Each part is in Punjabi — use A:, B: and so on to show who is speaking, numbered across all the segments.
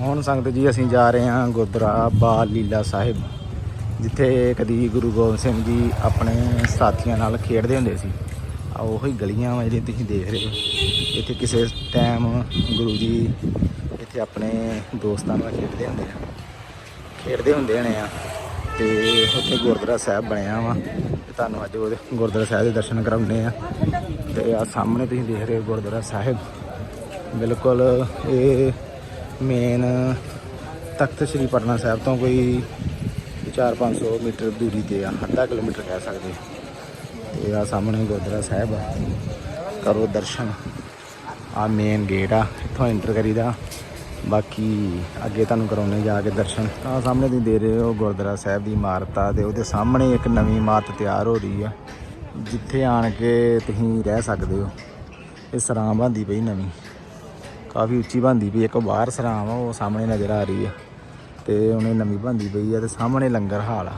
A: ਹੁਣ ਸੰਗਤ ਜੀ ਅਸੀਂ ਜਾ ਰਹੇ ਹਾਂ ਗੁਰਦੁਆਰਾ ਬਾਲ ਲੀਲਾ ਸਾਹਿਬ, ਜਿੱਥੇ ਕਦੀ ਗੁਰੂ ਗੋਬਿੰਦ ਸਿੰਘ ਜੀ ਆਪਣੇ ਸਾਥੀਆਂ ਨਾਲ ਖੇਡਦੇ ਹੁੰਦੇ ਸੀ। ਆ ਉਹੀ ਗਲੀਆਂ ਵਾ ਜਿਹੜੀਆਂ ਤੁਸੀਂ ਦੇਖ ਰਹੇ ਹੋ। ਇੱਥੇ ਕਿਸੇ ਟਾਈਮ ਗੁਰੂ ਜੀ ਇੱਥੇ ਆਪਣੇ ਦੋਸਤਾਂ ਨਾਲ ਖੇਡਦੇ ਹੁੰਦੇ ਆ। ਖੇਡਦੇ ਹੁੰਦੇ ਨੇ ਆ ਤੇ ਉੱਥੇ ਗੁਰਦੁਆਰਾ ਸਾਹਿਬ ਬਣਿਆ ਵਾ। ਤੇ ਤੁਹਾਨੂੰ ਅੱਜ ਉਹਦੇ ਗੁਰਦੁਆਰਾ ਸਾਹਿਬ ਦੇ ਦਰਸ਼ਨ ਕਰਾਉਂਦੇ ਆ। ਤੇ ਆ ਸਾਹਮਣੇ ਤੁਸੀਂ ਦੇਖ ਰਹੇ ਹੋ ਗੁਰਦੁਆਰਾ ਸਾਹਿਬ। ਬਿਲਕੁਲ ਇਹ ਮੇਨ ਤਖਤ ਸ੍ਰੀ ਪਟਨਾ ਸਾਹਿਬ ਤੋਂ ਕੋਈ 4-500 ਮੀਟਰ ਦੂਰੀ ਤੇ ਆ, ਅੱਧਾ ਕਿਲੋਮੀਟਰ ਕਹਿ ਸਕਦੇ। ਤੇ ਆ ਸਾਹਮਣੇ ਗੁਰਦੁਆਰਾ ਸਾਹਿਬ ਆ। ਕਰੋ ਦਰਸ਼ਨ। ਆ ਮੇਨ ਗੇਟ ਆ, ਇੱਥੋਂ ਐਂਟਰ ਕਰੀਦਾ। ਬਾਕੀ ਅੱਗੇ ਤੁਹਾਨੂੰ ਕਰਾਉਣੇ ਜਾ ਕੇ ਦਰਸ਼ਨ। ਆ ਸਾਹਮਣੇ ਤੁਸੀਂ ਦੇ ਰਹੇ ਹੋ ਗੁਰਦੁਆਰਾ ਸਾਹਿਬ ਦੀ ਇਮਾਰਤ ਆ ਤੇ ਉਹਦੇ ਸਾਹਮਣੇ ਇੱਕ ਨਵੀਂ ਇਮਾਰਤ ਤਿਆਰ ਹੋ ਰਹੀ ਆ। ਜਿੱਥੇ ਆਣ ਕੇ ਤੁਸੀਂ ਰਹਿ ਸਕਦੇ ਹੋ। ਇਹ ਸਰਾਂ ਬਣਦੀ ਪਈ ਨਵੀਂ। ਕਾਫੀ ਉੱਚੀ ਬਣਦੀ ਪਈ ਇੱਕ ਬਾਹਰ ਸਰਾਮ ਆ, ਉਹ ਸਾਹਮਣੇ ਨਜ਼ਰ ਆ ਰਹੀ ਆ ਤੇ ਉਹਨੇ ਨਵੀਂ ਬਣਦੀ ਪਈ ਆ ਤੇ ਸਾਹਮਣੇ ਲੰਗਰ ਹਾਲ ਆ।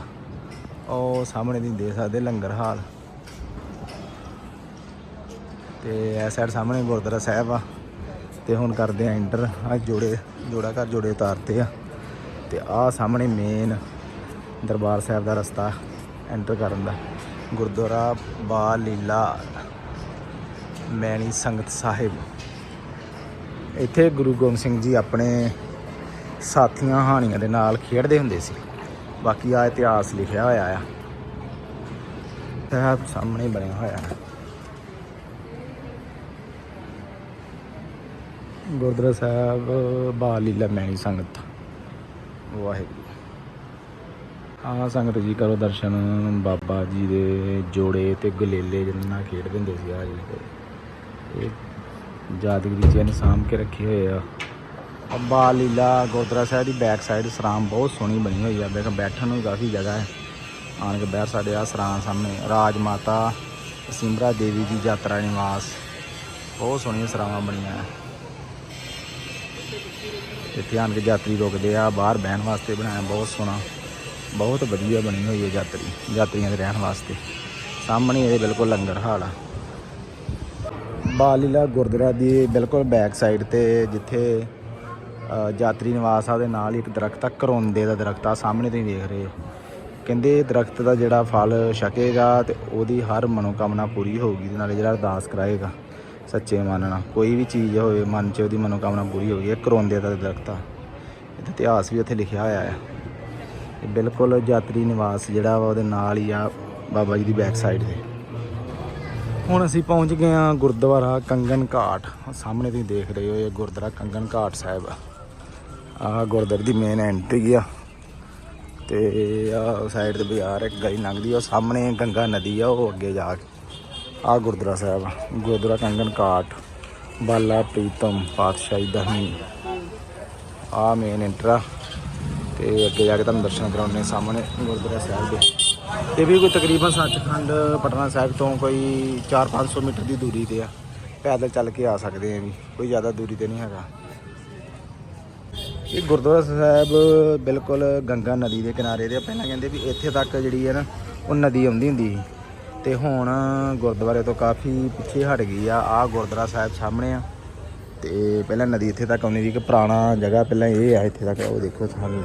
A: ਉਹ ਸਾਹਮਣੇ ਤੁਸੀਂ ਦੇ ਸਕਦੇ ਲੰਗਰ ਹਾਲ। ਤੇ ਇਸ ਸਾਈਡ ਸਾਹਮਣੇ ਗੁਰਦੁਆਰਾ ਸਾਹਿਬ ਆ। ਤੇ ਹੁਣ ਕਰਦੇ ਆ ਐਂਟਰ ਆ ਜੋੜੇ, ਜੋੜਾ ਘਰ ਜੋੜੇ ਉਤਾਰਤੇ ਆ। ਤੇ ਆ ਸਾਹਮਣੇ ਮੇਨ ਦਰਬਾਰ ਸਾਹਿਬ ਦਾ ਰਸਤਾ ਐਂਟਰ ਕਰਨ ਦਾ। ਗੁਰਦੁਆਰਾ ਬਾਲ ਲੀਲਾ ਮੈਣੀ ਸੰਗਤ ਸਾਹਿਬ। ਇੱਥੇ ਗੁਰੂ ਗੋਬਿੰਦ ਸਿੰਘ ਜੀ ਆਪਣੇ ਸਾਥੀਆਂ ਹਾਣੀਆਂ ਦੇ ਨਾਲ ਖੇਡਦੇ ਹੁੰਦੇ ਸੀ। ਬਾਕੀ ਆ ਇਤਿਹਾਸ ਲਿਖਿਆ ਹੋਇਆ ਆ। ਸਾਹਿਬ ਸਾਹਮਣੇ ਬਣਿਆ ਹੋਇਆ ਹੈ ਗੁਰਦੁਆਰਾ ਸਾਹਿਬ ਬਾਲ ਲੀਲਾ ਮੈਣੀ ਸੰਗਤ। ਵਾਹਿਗੁਰੂ। ਆ ਸੰਗਤ ਜੀ ਕਰੋ ਦਰਸ਼ਨ, ਬਾਬਾ ਜੀ ਦੇ ਜੋੜੇ ਤੇ ਗਲੇਲੇ ਜਿਹਨਾਂ ਨਾਲ ਖੇਡਦੇ ਹੁੰਦੇ ਸੀ ਆ ਜੀ ਇਹ ਯਾਦਗਰੀ ਚਿੰਨ੍ਹ ਸਾਂਭ ਕੇ ਰੱਖੇ ਹੋਏ ਆ। ਅੱਬਾ ਲੀਲਾ ਗੁਰਦੁਆਰਾ ਸਾਹਿਬ ਦੀ ਬੈਕ ਸਾਈਡ ਸਰਾਮ ਬਹੁਤ ਸੋਹਣੀ ਬਣੀ ਹੋਈ ਆ। ਬੈਠ ਬੈਠਣ ਨੂੰ ਵੀ ਕਾਫੀ ਜਗ੍ਹਾ ਹੈ। ਆਣ ਕੇ ਬੈਠ ਸਾਡੇ ਆ ਸਰਾਂ ਸਾਹਮਣੇ। ਰਾਜ ਮਾਤਾ ਸਿਮਰਾ ਦੇਵੀ ਦੀ ਯਾਤਰਾ ਨਿਵਾਸ। ਬਹੁਤ ਸੋਹਣੀਆਂ ਸਰਾਵਾਂ ਬਣੀਆਂ ਹੈ ਇੱਥੇ ਆਣ ਕੇ ਯਾਤਰੀ ਰੁਕਦੇ ਆ। ਬਾਹਰ ਬਹਿਣ ਵਾਸਤੇ ਬਣਾਇਆ, ਬਹੁਤ ਸੋਹਣਾ। ਬਹੁਤ ਵਧੀਆ ਬਣੀ ਹੋਈ ਹੈ ਯਾਤਰੀ, ਯਾਤਰੀਆਂ ਦੇ ਰਹਿਣ ਵਾਸਤੇ। ਸਾਹਮਣੇ ਇਹਦੇ ਬਿਲਕੁਲ ਲੰਗਰ ਹਾਲ ਆ। ਬਾਲੀਲਾ ਗੁਰਦੁਆਰਾ ਦੀ ਬਿਲਕੁਲ ਬੈਕ ਸਾਈਡ ਤੇ ਜਿੱਥੇ ਯਾਤਰੀ ਨਿਵਾਸ ਆ, ਉਹਦੇ ਨਾਲ ਹੀ ਇੱਕ ਦਰਖਤ ਆ ਕਰੋਂਦੇ ਦਾ ਦਰਖਤ ਆ, ਸਾਹਮਣੇ ਤੁਸੀਂ ਦੇਖ ਰਹੇ ਹੋ। ਕਹਿੰਦੇ ਇਹ ਦਰਖਤ ਦਾ ਜਿਹੜਾ ਫਲ ਛਕੇਗਾ ਤੇ ਉਹਦੀ ਹਰ ਮਨੋਕਾਮਨਾ ਪੂਰੀ ਹੋਊਗੀ, ਤੇ ਨਾਲੇ ਜਿਹੜਾ ਅਰਦਾਸ ਕਰਾਏਗਾ, ਸੱਚੇ ਮਨ ਨਾਲ। ਕੋਈ ਵੀ ਚੀਜ਼ ਹੋਵੇ, ਮਨ 'ਚ ਉਹਦੀ ਮਨੋਕਾਮਨਾ ਪੂਰੀ ਹੋਊਗੀ, ਇਹ ਕਰੋਂਦੇ ਦਾ ਦਰਖਤ ਆ। ਇਹਦਾ ਇਤਿਹਾਸ ਵੀ ਉੱਥੇ ਲਿਖਿਆ ਹੋਇਆ ਹੈ ਬਿਲਕੁਲ ਯਾਤਰੀ ਨਿਵਾਸ ਜਿਹੜਾ ਵਾ, ਉਹਦੇ ਨਾਲ ਹੀ ਆ, ਬਾਬਾ ਜੀ ਦੀ ਬੈਕ ਸਾਈਡ ਤੇ। ਹੁਣ ਅਸੀਂ ਪਹੁੰਚ ਗਏ ਹਾਂ ਗੁਰਦੁਆਰਾ ਕੰਗਨ ਘਾਟ। ਸਾਹਮਣੇ ਤੁਸੀਂ ਦੇਖ ਰਹੇ ਹੋ ਇਹ ਗੁਰਦੁਆਰਾ ਕੰਗਨ ਘਾਟ ਸਾਹਿਬ। ਆ ਆਹ ਗੁਰਦੁਆਰੇ ਦੀ ਮੇਨ ਐਂਟਰੀ ਆ। ਤੇ ਆ ਸਾਈਡ ਤੇ ਬਾਜ਼ਾਰ ਇੱਕ ਗਲੀ ਲੰਘਦੀ ਆ। ਉਹ ਸਾਹਮਣੇ ਗੰਗਾ ਨਦੀ ਆ, ਉਹ ਅੱਗੇ ਜਾ ਕੇ। ਆ ਗੁਰਦੁਆਰਾ ਸਾਹਿਬ ਆ। ਗੁਰਦੁਆਰਾ ਕੰਗਨ ਘਾਟ, ਬਾਲਾ ਪ੍ਰੀਤਮ ਪਾਤਸ਼ਾਹੀ ਦਹਮੀ ਆ ਮੇਨ ਐਂਟਰਾ ਤੇ ਅੱਗੇ ਜਾ ਕੇ ਤੁਹਾਨੂੰ ਦਰਸ਼ਨ ਕਰਾਉਣੇ ਸਾਹਮਣੇ ਗੁਰਦੁਆਰਾ ਸਾਹਿਬ ਦੇ। ਇਹ ਵੀ ਕੋਈ ਤਕਰੀਬਨ ਸੱਚਖੰਡ ਪਟਨਾ ਸਾਹਿਬ ਤੋਂ ਕੋਈ 4-500 ਮੀਟਰ ਦੀ ਦੂਰੀ ਤੇ ਆ। ਪੈਦਲ ਚੱਲ ਕੇ ਆ ਸਕਦੇ ਆ ਵੀ ਕੋਈ ਜ਼ਿਆਦਾ ਦੂਰੀ ਤੇ ਨਹੀਂ ਹੈਗਾ। ਇਹ ਗੁਰਦੁਆਰਾ ਸਾਹਿਬ ਬਿਲਕੁਲ ਗੰਗਾ ਨਦੀ ਦੇ ਕਿਨਾਰੇ ਦੇ ਪਹਿਲਾਂ ਕਹਿੰਦੇ ਵੀ ਇੱਥੇ ਤੱਕ ਜਿਹੜੀ ਹੈ ਨਾ, ਉਹ ਨਦੀ ਆਉਂਦੀ ਹੁੰਦੀ ਸੀ। ਤੇ ਹੁਣ ਗੁਰਦੁਆਰੇ ਤੋਂ ਕਾਫੀ ਪਿੱਛੇ ਹਟ ਗਈ ਆ। ਆ ਗੁਰਦੁਆਰਾ ਸਾਹਿਬ ਸਾਹਮਣੇ ਆ। ਤੇ ਪਹਿਲਾਂ ਨਦੀ ਇੱਥੇ ਤੱਕ ਆਉਂਦੀ ਸੀ। ਕਿ ਪੁਰਾਣਾ ਜਗ੍ਹਾ ਪਹਿਲਾਂ ਇਹ ਆ ਇੱਥੇ ਤੱਕ। ਉਹ ਦੇਖੋ ਥਾਲੇ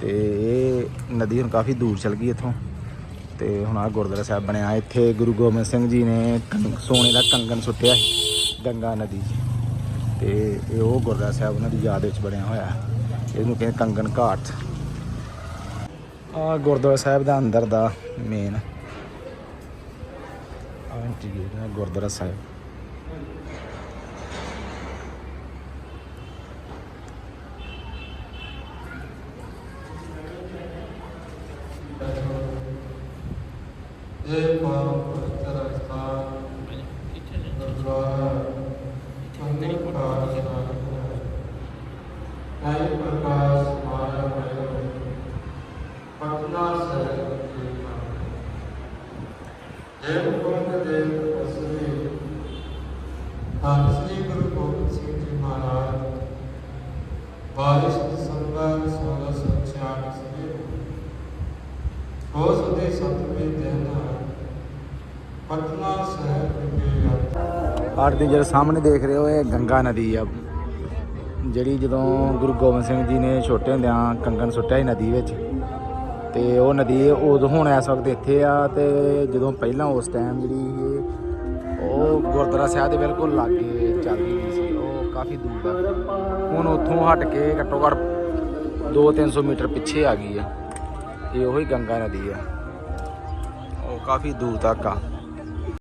A: ਤੇ ਇਹ ਨਦੀ ਹੁਣ ਕਾਫੀ ਦੂਰ ਚਲ ਗਈ ਇੱਥੋਂ। ਤੇ ਹੁਣ ਆ ਗੁਰਦੁਆਰਾ ਸਾਹਿਬ ਬਣਿਆ ਇੱਥੇ ਗੁਰੂ ਗੋਬਿੰਦ ਸਿੰਘ ਜੀ ਨੇ ਸੋਨੇ ਦਾ ਕੰਗਨ ਸੁੱਟਿਆ ਸੀ, ਗੰਗਾ ਨਦੀ 'ਚ। ਤੇ ਇਹ ਉਹ ਗੁਰਦੁਆਰਾ ਸਾਹਿਬ ਉਹਨਾਂ ਦੀ ਯਾਦ ਵਿੱਚ ਬਣਿਆ ਹੋਇਆ। ਇਹਨੂੰ ਕਹਿੰਦੇ ਕੰਗਣ ਘਾਟ। ਆ ਗੁਰਦੁਆਰਾ ਸਾਹਿਬ ਦਾ ਅੰਦਰ ਦਾ ਮੇਨ ਆ ਇੰਟੀਗੇਟ ਹੈ ਗੁਰਦੁਆਰਾ ਸਾਹਿਬ।
B: ਇਹ ਪਰਮ ਪਵਿੱਤਰ ਸਥਾਨ ਗੁਰਦੁਆਰਾ ਕੰਗਨ ਘਾਟ ਸਾਹਿਬ ਹੈ ਆਇ ਪ੍ਰਕਾਸ਼ ਮਾਇਆ ਮਯ ਪਟਨਾ ਸਾਹਿਬ ਦੇ ਜੈ ਗੁਰੂ ਦੇ ਤਪਸਵੀ ਧੰਨ ਸ੍ਰੀ ਗੁਰੂ ਗੋਬਿੰਦ ਸਿੰਘ ਜੀ ਮਹਾਰਾਜ 22 ਦਸੰਬਰ 1666 ਉਸ ਦੇ ਸਤਵੇਂ ਦਿਨ ਪਟਨਾ ਸਾਹਿਬ ਵਿਖੇ ਯਾਤਰਾ।
A: ਆੜ ਦੀ ਸਾਹਮਣੇ ਦੇਖ ਰਹੇ ਹੋ, ਇਹ ਗੰਗਾ ਨਦੀ ਆ। ਜਿਹੜੀ ਜਦੋਂ ਗੁਰੂ ਗੋਬਿੰਦ ਸਿੰਘ ਜੀ ਨੇ ਛੋਟੇ ਹੁੰਦਿਆਂ ਕੰਗਣ ਸੁੱਟਿਆ ਸੀ ਨਦੀ ਵਿੱਚ, ਤੇ ਉਹ ਨਦੀ ਉਦੋਂ ਹੁਣ ਇਸ ਵਕਤ ਇੱਥੇ ਆ, ਤੇ ਜਦੋਂ ਪਹਿਲਾਂ ਉਸ ਟਾਈਮ ਜਿਹੜੀ ਉਹ ਗੁਰਦੁਆਰਾ ਸਾਹਿਬ ਦੇ ਬਿਲਕੁਲ ਲਾਗੇ ਚੱਲਦੀ ਸੀ, ਉਹ ਕਾਫੀ ਦੂਰ ਤੱਕ ਹੁਣ ਉੱਥੋਂ ਹਟ ਕੇ ਘੱਟੋ ਘੱਟ 2-300 ਮੀਟਰ ਪਿੱਛੇ ਆ ਗਈ ਆ ਇਹ ਉਹੀ ਗੰਗਾ ਨਦੀ ਆ। ਉਹ ਕਾਫੀ ਦੂਰ ਤੱਕ ਆ।